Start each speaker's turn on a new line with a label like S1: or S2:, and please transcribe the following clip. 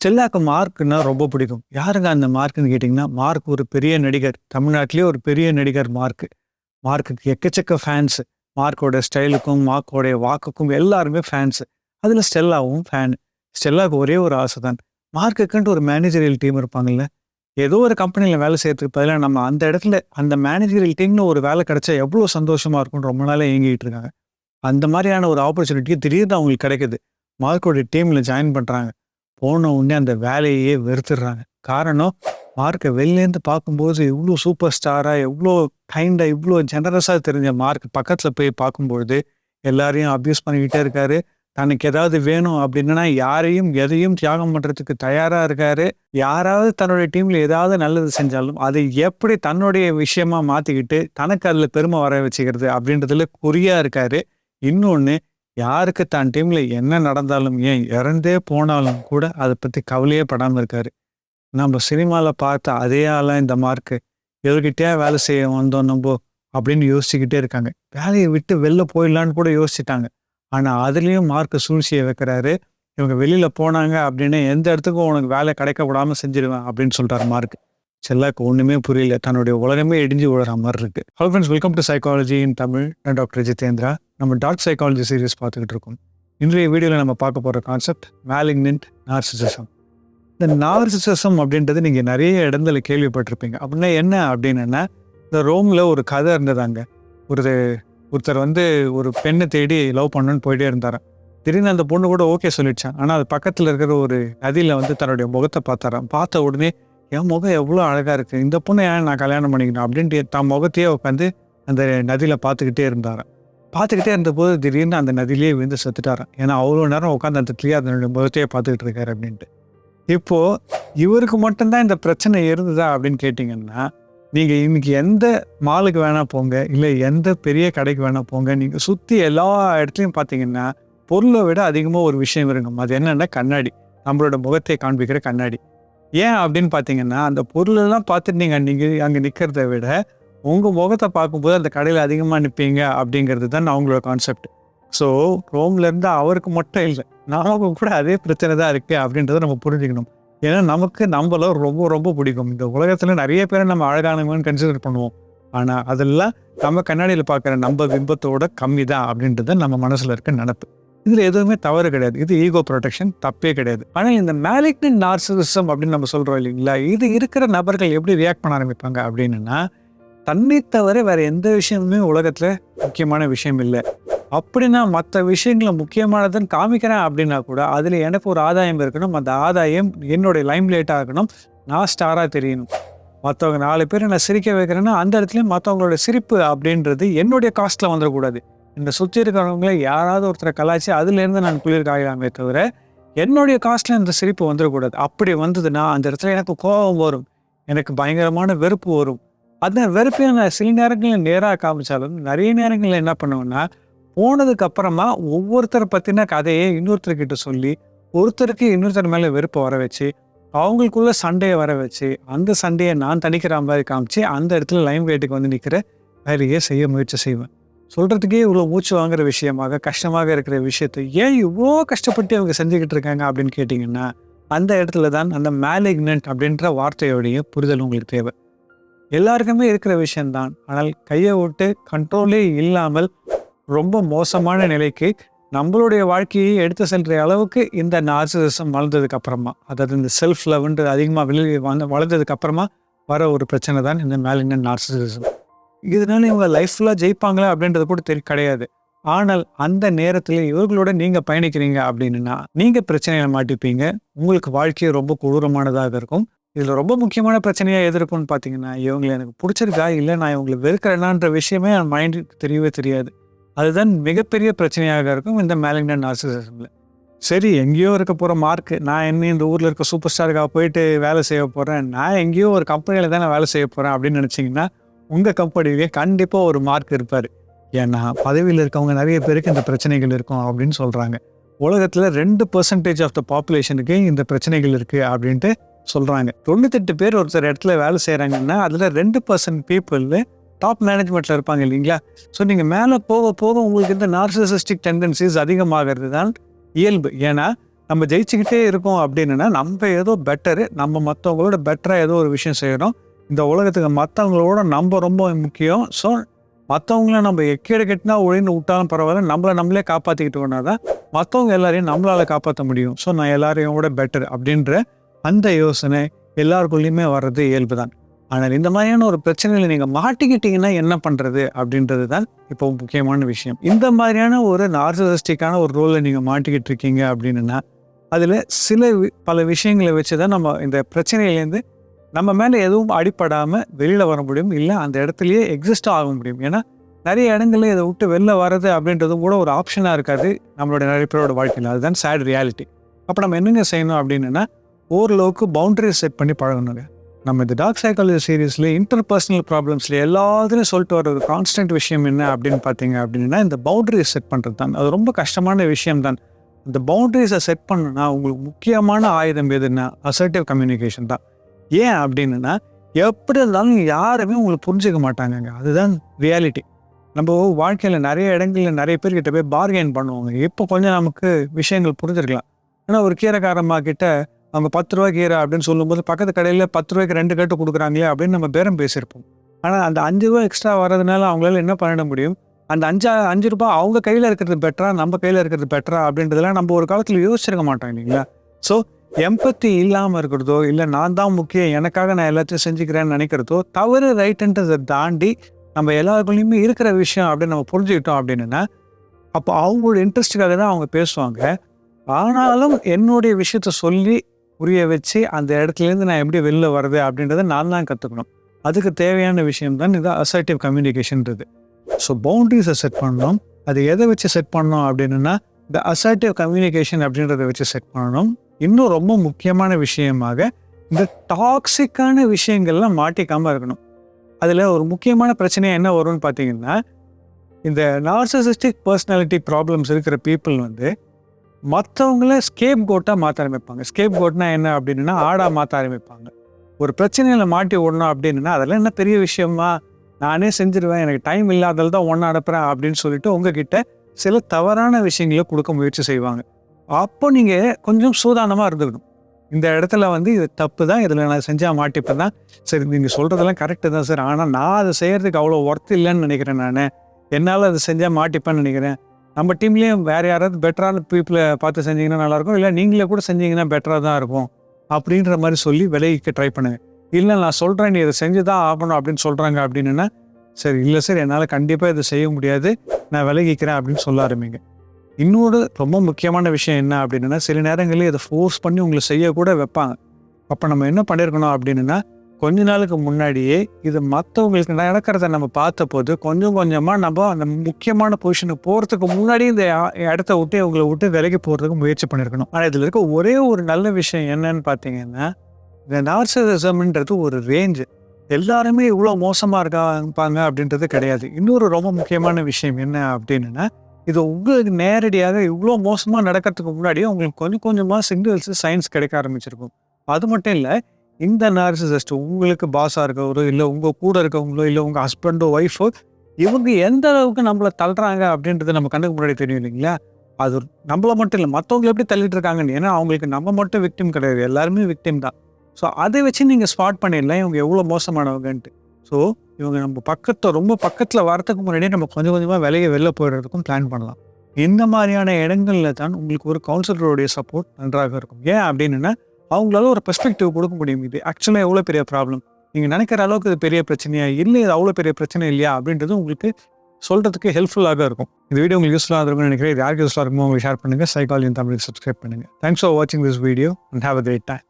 S1: ஸ்டெல்லாக்கு மார்க்னா ரொம்ப பிடிக்கும். யாருங்க அந்த மார்க்னு கேட்டிங்கன்னா மார்க் ஒரு பெரிய நடிகர். தமிழ்நாட்டிலே ஒரு பெரிய நடிகர் மார்க் மார்க்குக்கு எக்கச்சக்க ஃபேன்ஸு மார்க்கோட ஸ்டைலுக்கும் மார்க்கோடைய வாக்குக்கும் எல்லாருமே ஃபேன்ஸு அதில் ஸ்டெல்லாவும் ஃபேன் ஸ்டெல்லாவுக்கு ஒரே ஒரு ஆசை தான் மார்க்குக்குன்ட்டு ஒரு மேனேஜரியல் டீம் இருப்பாங்கல்ல ஏதோ ஒரு கம்பெனியில் வேலை செய்யறதுக்கு பதிலாக நம்ம அந்த இடத்துல அந்த மேனேஜரியல் டீம்னு ஒரு வேலை கிடைச்சா எவ்வளோ சந்தோஷமாக இருக்கும்னு ரொம்ப நாளாக இயங்கிட்டு இருக்காங்க. அந்த மாதிரியான ஒரு ஆப்பர்ச்சுனிட்டி திடீர்னு அவங்களுக்கு கிடைக்குது. மார்க்கோட டீமில் ஜாயின் பண்ணுறாங்க போன உடனே அந்த வேலையே வெறுத்துடுறாங்க. காரணம் மார்க்கை வெளிலேருந்து பார்க்கும்போது இவ்வளோ சூப்பர் ஸ்டாராக எவ்வளோ கைண்டாக இவ்வளோ ஜெனரஸாக தெரிஞ்ச மார்க் பக்கத்தில் போய் பார்க்கும்பொழுது எல்லாரையும் அப்யூஸ் பண்ணிக்கிட்டே இருக்காரு. தனக்கு ஏதாவது வேணும் அப்படின்னா யாரையும் எதையும் தியாகம் பண்ணுறதுக்கு தயாராக இருக்காரு. யாராவது தன்னுடைய டீமில் ஏதாவது நல்லது செஞ்சாலும் அதை எப்படி தன்னுடைய விஷயமா மாற்றிக்கிட்டு தனக்கு அதில் பெருமை வர வச்சுக்கிறது அப்படின்றதுல குறியாக இருக்காரு. இன்னொன்று யாருக்கு தான் டீமில் என்ன நடந்தாலும் ஏன் இறந்தே போனாலும் கூட அதை பற்றி கவலையே படாமல் இருக்காரு. நம்ம சினிமாவில் பார்த்த அதே ஆளாக இந்த மார்க்கு எவர்கிட்டயா வேலை செய்ய வந்தோம் நம்ம அப்படின்னு யோசிச்சுக்கிட்டே இருக்காங்க. வேலையை விட்டு வெளில போயிடலான்னு கூட யோசிச்சிட்டாங்க. ஆனால் அதுலேயும் மார்க்கு சூழ்ச்சியை வைக்கிறாரு. இவங்க வெளியில் போனாங்க அப்படின்னு எந்த இடத்துக்கும் உனக்கு வேலை கிடைக்க விடாமல் செஞ்சிருவேன் அப்படின்னு சொல்கிறார் மார்க் செல்லாக்கு ஒன்றுமே புரியல. தன்னுடைய உலகமே இடிஞ்சு விழுற மாதிரி இருக்கு. Hello friends welcome to psychology in Tamil நான் டாக்டர் ஜிதேந்திரா நம்ம டார்க் சைக்காலஜி சீரிஸ் பார்த்துக்கிட்டு இருக்கோம். இன்றைய வீடியோவில் நம்ம பார்க்க போகிற கான்செப்ட் மேலிக்னன்ட் நார்சிசிசம் இந்த நார்சிசிசம் அப்படின்றது நீங்கள் நிறைய இடத்துல கேள்விப்பட்டிருப்பீங்க. அப்படின்னா என்ன அப்படின்னா இந்த ரோமில் ஒரு கதை இருந்ததாங்க. ஒரு ஒருத்தர் வந்து ஒரு பெண்ணை தேடி லவ் பண்ணணும்னு போயிட்டே இருந்தாராம் திடீர்னு அந்த பொண்ணு கூட ஓகே சொல்லிடுச்சான். ஆனால் அது பக்கத்தில் இருக்கிற ஒரு நதியில் வந்து தன்னுடைய முகத்தை பார்த்தாராம். பார்த்த உடனே என் முகம் எவ்வளோ அழகாக இருக்குது இந்த பொண்ணை ஏன் நான் கல்யாணம் பண்ணிக்கணும்? அப்படின்ட்டு தான் முகத்தையே உட்காந்து அந்த நதியில் பார்த்துக்கிட்டே இருந்தாராம். பார்த்துக்கிட்டே இருந்தபோது திடீர்னு அந்த நதியிலேயே விழுந்து செத்துட்டாராம். ஏன்னா அவ்வளோ நேரம் உட்காந்து அந்த இடத்துலயே அதனுடைய முகத்தையே பார்த்துக்கிட்டு இருக்காரு அப்படின்ட்டு. இப்போது இவருக்கு மட்டும்தான் இந்த பிரச்சனை இருந்ததா அப்படின்னு கேட்டிங்கன்னா நீங்கள் இன்னைக்கு எந்த மாலுக்கு வேணால் போங்க இல்லை எந்த பெரிய கடைக்கு வேணால் போங்க நீங்கள் சுற்றி எல்லா இடத்துலையும் பார்த்தீங்கன்னா பொருளை விட அதிகமாக ஒரு விஷயம் இருக்கும் அது என்னென்னா கண்ணாடி. நம்மளோட முகத்தை காண்பிக்கிற கண்ணாடி. ஏன் அப்படின்னு பார்த்தீங்கன்னா அந்த பொருளெல்லாம் பார்த்துட்டு நீங்கள் நீங்கள் அங்கே நிற்கிறத விட உங்கள் முகத்தை பார்க்கும்போது அந்த கடையில் அதிகமாக நிற்பீங்க அப்படிங்கிறது தான் அவங்களோட கான்செப்ட் ஸோ ரோம்லேருந்து அவருக்கு மட்டும் இல்லை நமக்கு கூட அதே பிரச்சனை தான் இருக்குது அப்படின்றத நம்ம புரிஞ்சுக்கணும். ஏன்னா நமக்கு நம்மள ரொம்ப ரொம்ப பிடிக்கும். இந்த உலகத்தில் நிறைய பேரை நம்ம அழகானவங்கன்னு கன்சிடர் பண்ணுவோம். ஆனால் அதெல்லாம் நம்ம கண்ணாடியில் பார்க்குற நம்ம பிம்பத்தோட கம்மி தான் அப்படின்றது நம்ம மனசில் இருக்க நினப்பு. இதில் எதுவுமே தவறு கிடையாது. இது ஈகோ ப்ரொடெக்ஷன் தப்பே கிடையாது. ஆனால் இந்த மேலிக்னன் நார்சிசம் அப்படின்னு நம்ம சொல்கிறோம் இல்லைங்களா? இது இருக்கிற நபர்கள் எப்படி ரியாக்ட் பண்ண ஆரம்பிப்பாங்க அப்படின்னா தன்னை தவிர வேறு எந்த விஷயமுமே உலகத்தில் முக்கியமான விஷயம் இல்லை. அப்படின்னா மற்ற விஷயங்களை முக்கியமானதுன்னு காமிக்கிறேன் அப்படின்னா கூட அதில் எனக்கு ஒரு ஆதாயம் இருக்கணும். அந்த ஆதாயம் என்னுடைய லைம் லைட்டாக இருக்கணும். நான் ஸ்டாராக தெரியணும். மற்றவங்க நாலு பேர் நான் சிரிக்க வைக்கிறேன்னா அந்த இடத்துலையும் மற்றவங்களோட சிரிப்பு அப்படின்றது என்னுடைய காஸ்ட்டில் வந்துடக்கூடாது. இந்த சுற்றி இருக்கிறவங்கள யாராவது ஒருத்தரை கலாய்ச்சி அதுலேருந்து நான் குளிர் காயலாமே தவிர என்னுடைய காஸ்ட்டில் இந்த சிரிப்பு வந்துடக்கூடாது. அப்படி வந்ததுன்னா அந்த இடத்துல எனக்கு கோபம் வரும். எனக்கு பயங்கரமான வெறுப்பு வரும். அந்த வெறுப்பை நான் சில நேரங்களில் நேராக காமிச்சாலும் நிறைய நேரங்களில் என்ன பண்ணுவேன்னா போனதுக்கு அப்புறமா ஒவ்வொருத்தரை பற்றின கதையை இன்னொருத்தர்கிட்ட சொல்லி ஒருத்தருக்கு இன்னொருத்தர் மேலே வெறுப்பை வர வச்சு அவங்களுக்குள்ள சண்டையை வர வச்சு அந்த சண்டையை நான் தணிக்கிற மாதிரி காமிச்சு அந்த இடத்துல லைம் வெயிட்டுக்கு வந்து நிற்கிற வேலையே செய்ய முயற்சி செய்வேன். சொல்கிறதுக்கே இவ்வளோ மூச்சு வாங்குற விஷயமாக கஷ்டமாக இருக்கிற விஷயத்தை ஏன் இவ்வளோ கஷ்டப்பட்டு அவங்க செஞ்சுக்கிட்டு இருக்காங்க அப்படின்னு கேட்டிங்கன்னா அந்த இடத்துல தான் அந்த மேலிக்னன்ட் அப்படின்ற வார்த்தையோடைய புரிதல் உங்களுக்கு தேவை. எல்லாருக்குமே இருக்கிற விஷயம்தான். ஆனால் கையை விட்டு கண்ட்ரோலே இல்லாமல் ரொம்ப மோசமான நிலைக்கு நம்மளுடைய வாழ்க்கையை எடுத்து செல்கிற அளவுக்கு இந்த நார்சிசம் வளர்ந்ததுக்கு அப்புறமா அதாவது இந்த செல்ஃப் லவ்ன்றது அதிகமாக வெளியே வந்து வளர்ந்ததுக்கு அப்புறமா வர ஒரு பிரச்சனை தான் இந்த மேலிக்னன்ட் நார்சிசிசம் இதனால இவங்க லைஃப்ல ஜெயிப்பாங்களா அப்படின்றது கூட தெரிய கிடையாது. ஆனால் அந்த நேரத்தில் இவர்களோட நீங்கள் பயணிக்கிறீங்க அப்படின்னா நீங்கள் பிரச்சனையில மாட்டிப்பீங்க. உங்களுக்கு வாழ்க்கையை ரொம்ப கொடூரமானதாக இருக்கும். இதில் ரொம்ப முக்கியமான பிரச்சனையாக எது இருக்கும்னு பார்த்தீங்கன்னா இவங்களை எனக்கு பிடிச்சிருக்கா? இல்லை நான் இவங்களை வெறுக்கிறேனான்ற விஷயமே என் மைண்டுக்கு தெரியவே தெரியாது. அதுதான் மிகப்பெரிய பிரச்சனையாக இருக்கும் இந்த மேலிக்னன் நார்சிசமில் சரி எங்கேயோ இருக்க போகிற மார்க் நான் என்ன இந்த ஊரில் இருக்க சூப்பர் ஸ்டாருக்காக போயிட்டு வேலை செய்ய போகிறேன் நான் எங்கேயோ ஒரு கம்பெனியில் தான் நான் வேலை செய்ய போகிறேன் அப்படின்னு நினச்சிங்கன்னா உங்கள் கம்பெனிலேயே கண்டிப்பாக ஒரு மார்க் இருப்பார். ஏன்னா பதவியில் இருக்கவங்க நிறைய பேருக்கு இந்த பிரச்சனைகள் இருக்கும் அப்படின்னு சொல்கிறாங்க உலகத்தில் ரெண்டு பர்சன்டேஜ் ஆஃப் த பாப்புலேஷனுக்கு இந்த பிரச்சனைகள் இருக்குது அப்படின்ட்டு சொல்கிறாங்க தொண்ணூத்தெட்டு பேர் ஒருத்தர் இடத்துல வேலை செய்கிறாங்கன்னா அதில் ரெண்டு பர்சன்ட் பீப்புள் டாப் மேனேஜ்மெண்ட்டில் இருப்பாங்க இல்லைங்களா? ஸோ நீங்கள் மேலே போக போக உங்களுக்கு இந்த நார்சிசிஸ்டிக் டெண்டன்சிஸ் அதிகமாகிறது தான் இயல்பு. ஏன்னா நம்ம ஜெயிச்சுக்கிட்டே இருக்கோம் அப்படின்னா நம்ம ஏதோ பெட்டரு நம்ம மற்றவங்களோட பெட்டராக ஏதோ ஒரு விஷயம் செய்கிறோம் இந்த உலகத்துக்கு மற்றவங்களோட நம்ம ரொம்ப முக்கியம். ஸோ மற்றவங்கள நம்ம எக்கேடு கெட்டினா ஒழிந்து விட்டாலும் பரவாயில்ல. நம்மளை நம்மளே காப்பாற்றிக்கிட்டோம்னா தான் மற்றவங்க எல்லாரையும் நம்மளால் காப்பாற்ற முடியும். ஸோ நான் எல்லாரையும் விட பெட்டர் அப்படின்ற அந்த யோசனை எல்லாருக்குள்ளேயுமே வர்றது இயல்பு தான். ஆனால் இந்த மாதிரியான ஒரு பிரச்சனையில் நீங்கள் மாட்டிக்கிட்டீங்கன்னா என்ன பண்ணுறது அப்படின்றது தான் இப்போ முக்கியமான விஷயம். இந்த மாதிரியான ஒரு நார்சலிஸ்டிக்கான ஒரு ரோலில் நீங்கள் மாட்டிக்கிட்டு இருக்கீங்க அப்படின்னா அதில் சில வி- பல விஷயங்களை வச்சு தான் நம்ம இந்த பிரச்சனையிலேருந்து நம்ம மேலே எதுவும் அடிப்படாமல் வெளியில் வர முடியும் இல்லை அந்த இடத்துலையே எக்ஸிஸ்ட் ஆக முடியும். ஏன்னா நிறைய இடங்கள்ல இதை விட்டு வெளில வர்றது அப்படின்றதும் கூட ஒரு ஆப்ஷனாக இருக்காது நம்மளோட நிறைய பேரோட வாழ்க்கையில். அதுதான் சேட் ரியாலிட்டி அப்போ நம்ம என்னங்க செய்யணும் அப்படின்னா ஓரளவுக்கு பவுண்டரி செட் பண்ணி பழகணுங்க. நம்ம இந்த டாக் சைக்காலஜி சீரீஸில் இன்டர்பர்சனல் ப்ராப்ளம்ஸில் எல்லாத்துலையும் சொல்லிட்டு வர ஒரு கான்ஸ்டன்ட் விஷயம் என்ன அப்படின்னு பார்த்தீங்க அப்படின்னா இந்த பவுண்டரி செட் பண்ணுறது தான். அது ரொம்ப கஷ்டமான விஷயம் தான். இந்த பவுண்டரிஸை செட் பண்ணுன்னா உங்களுக்கு முக்கியமான ஆயுதம் எதுன்னா அசர்ட்டிவ் கம்யூனிகேஷன் தான். ஏன் அப்படின்னா எப்படி இருந்தாலும் யாருமே உங்களுக்கு புரிஞ்சுக்க மாட்டாங்கங்க. அதுதான் ரியாலிட்டி நம்ம வாழ்க்கையில் நிறைய இடங்களில் நிறைய பேர்கிட்ட போய் பார்கெயின் பண்ணுவாங்க. இப்போ கொஞ்சம் நமக்கு விஷயங்கள் புரிஞ்சிருக்கலாம். ஆனால் ஒரு கீரைக்காரம்மா கிட்ட அவங்க பத்து ரூபா கீரை அப்படின்னு சொல்லும்போது பக்கத்து கடையில் பத்து ரூபாய்க்கு ரெண்டு கட்டு கொடுக்குறாங்களே அப்படின்னு நம்ம பேரம் பேசியிருப்போம். ஆனால் அந்த அஞ்சு ரூபா எக்ஸ்ட்ரா வர்றதுனால அவங்களால என்ன பண்ணிட முடியும்? அந்த அஞ்சா அஞ்சு ரூபாய் அவங்க கையில் இருக்கிறது பெட்டரா நம்ம கையில் இருக்கிறது பெட்டரா அப்படின்றதெல்லாம் நம்ம ஒரு காலத்தில் யோசிச்சிருக்க மாட்டோம் இல்லைங்களா? ஸோ எம்பத்தி இல்லாமல் இருக்கிறதோ இல்லை நான் தான் முக்கியம் எனக்காக நான் எல்லாத்தையும் செஞ்சுக்கிறேன்னு நினைக்கிறதோ தவறு ரைட்டுன்றதை தாண்டி நம்ம எல்லாருக்குள்ளேயுமே இருக்கிற விஷயம் அப்படின்னு நம்ம புரிஞ்சுக்கிட்டோம் அப்படின்னா அப்போ அவங்களோட இன்ட்ரெஸ்ட்டுக்காக தான் அவங்க பேசுவாங்க. ஆனாலும் என்னுடைய விஷயத்த சொல்லி புரிய வச்சு அந்த இடத்துலேருந்து நான் எப்படி வெளில வர்றது அப்படின்றத நான் தான் கற்றுக்கணும் அதுக்கு தேவையான விஷயம் தான் இது அசர்ட்டிவ் கம்யூனிகேஷன்றது ஸோ பவுண்ட்ரிஸை செட் பண்ணணும். அது எதை வச்சு செட் பண்ணோம் அப்படின்னா இந்த அசர்ட்டிவ் கம்யூனிகேஷன் அப்படின்றத வச்சு செட் பண்ணணும். இன்னும் ரொம்ப முக்கியமான விஷயமாக இந்த டாக்ஸிக்கான விஷயங்கள்லாம் மாட்டிக்காமல் இருக்கணும். அதில் ஒரு முக்கியமான பிரச்சனை என்ன வரும்னு பார்த்தீங்கன்னா இந்த நார்சசிஸ்டிக் பர்சனாலிட்டி ப்ராப்ளம்ஸ் இருக்கிற பீப்புள் வந்து மற்றவங்கள ஸ்கேப் கோட்டாக மாற்ற ஆரம்பிப்பாங்க. ஸ்கேப் கோட்னா என்ன அப்படின்னா ஆடாக மாற்ற ஆரம்பிப்பாங்க. ஒரு பிரச்சனையில் மாட்டி விடணும் அப்படின்னா அதெல்லாம் என்ன பெரிய விஷயமா? நானே செஞ்சிருவேன் எனக்கு டைம் இல்லாதது தான் ஒன்றா அனுப்புகிறேன் அப்படின்னு சொல்லிட்டு உங்ககிட்ட சில தவறான விஷயங்களை கொடுக்க முயற்சி செய்வாங்க. அப்போ நீங்கள் கொஞ்சம் சூதானமாக இருந்துக்கணும். இந்த இடத்துல வந்து இது தப்பு தான் இதில் நான் செஞ்சால் மாட்டிப்பேன் தான். சரி நீங்கள் சொல்கிறதெல்லாம் கரெக்டு தான் சார் ஆனால் நான் அதை செய்கிறதுக்கு அவ்வளோ ஒர்த் இல்லைன்னு நினைக்கிறேன் நான். என்னால் அதை செஞ்சால் மாட்டிப்பேன்னு நினைக்கிறேன். நம்ம டீம்லேயும் வேறு யாராவது பெட்டரான பீப்புளை பார்த்து செஞ்சீங்கன்னா நல்லாயிருக்கும் இல்லை நீங்களே கூட செஞ்சீங்கன்னா பெட்டராக தான் இருக்கும். அப்படின்ற மாதிரி சொல்லி விலைக்கு ட்ரை பண்ணுங்க இல்லை நான் சொல்கிறேன் நீ இதை செஞ்சு தான் ஆகணும் அப்படின்னு சொல்கிறாங்க அப்படின்னா சரி இல்லை சார் என்னால் கண்டிப்பாக இதை செய்ய முடியாது. நான் விலகிக்கிறேன் அப்படின்னு சொல்ல ஆரம்பிங்க. இன்னொரு ரொம்ப முக்கியமான விஷயம் என்ன அப்படின்னா சில நேரங்களில் இதை ஃபோர்ஸ் பண்ணி உங்களை செய்யக்கூட வைப்பாங்க. அப்போ நம்ம என்ன பண்ணியிருக்கணும் அப்படின்னா கொஞ்ச நாளுக்கு முன்னாடியே இது மற்றவங்களுக்கு நடக்கிறத நம்ம பார்த்த போது கொஞ்சம் கொஞ்சமாக நம்ம அந்த முக்கியமான பொசிஷனுக்கு போகிறதுக்கு முன்னாடி இந்த இடத்த விட்டு இவங்களை விட்டு விலகி போகிறதுக்கு முயற்சி பண்ணியிருக்கணும் ஆனால் இதில் இருக்க ஒரே ஒரு நல்ல விஷயம் என்னன்னு பார்த்தீங்கன்னா இந்த நார்சரிசம்ன்றது ஒரு ரேஞ்சு எல்லாருமே இவ்வளோ மோசமாக இருக்காங்க அப்படின்றது கிடையாது. இன்னொரு ரொம்ப முக்கியமான விஷயம் என்ன அப்படின்னா இது உங்களுக்கு நேரடியாக இவ்வளோ மோசமாக நடக்கிறதுக்கு முன்னாடி உங்களுக்கு கொஞ்சம் கொஞ்சமாக சிக்னல்ஸ் சயின்ஸ் கிடைக்க ஆரம்பிச்சிருக்கும். அது மட்டும் இல்லை இந்த நார்சிசிஸ்ட் உங்களுக்கு பாஸாக இருக்கவரோ இல்லை உங்கள் கூட இருக்கவங்களோ இல்லை உங்கள் ஹஸ்பண்டோ ஒய்ஃபோ இவங்க எந்த அளவுக்கு நம்மளை தள்ளுறாங்க அப்படின்றது நம்ம கண்ணுக்கு முன்னாடி தெரியும் இல்லைங்களா? அது நம்மள மட்டும் இல்லை மற்றவங்களை எப்படி தள்ளிட்டு இருக்காங்கன்னு ஏன்னா அவங்களுக்கு நம்ம மட்டும் விக்டிம் கிடையாது. எல்லாருமே விக்டிம் தான். ஸோ அதை வச்சு நீங்கள் ஸ்பாட் பண்ணிடலாம். இவங்க எவ்வளோ மோசமானவங்கன்ட்டு. ஸோ இவங்க நம்ம பக்கத்தில் ரொம்ப பக்கத்தில் வரதுக்கு முன்னாடியே நம்ம கொஞ்சம் கொஞ்சமாக விலையை வெளில போயிடுறதுக்கும் பிளான் பண்ணலாம். இந்த மாதிரியான இடங்களில் தான் உங்களுக்கு ஒரு கவுன்சிலருடைய சப்போர்ட் நன்றாக இருக்கும். ஏன் அப்படின்னா அவங்களால ஒரு பெர்ஸ்பெக்டிவ் கொடுக்க முடியும். இது ஆக்சுவலாக எவ்வளோ பெரிய ப்ராப்ளம் நீங்கள் நினைக்கிற அளவுக்கு இது பெரிய பிரச்சனையா? இல்லை இது அவ்வளோ பெரிய பிரச்சனை இல்லையா? அப்படின்றது உங்களுக்கு சொல்கிறதுக்கு ஹெல்ப்ஃபுல்லாக இருக்கும். இந்த வீடியோ உங்களுக்கு யூஸ்ஃபுல்லாக இருக்கும்னு நினைக்கிறேன். இது யாருக்கு யூஸ்ஃபுல்லாக இருக்குமோ உங்களுக்கு ஷேர் பண்ணுங்கள் சைக்காலஜி தமிழுக்கு சப்ஸ்கிரைப் பண்ணுங்கள் தேங்க்ஸ் ஃபார் வாட்சிங் this video and have a great time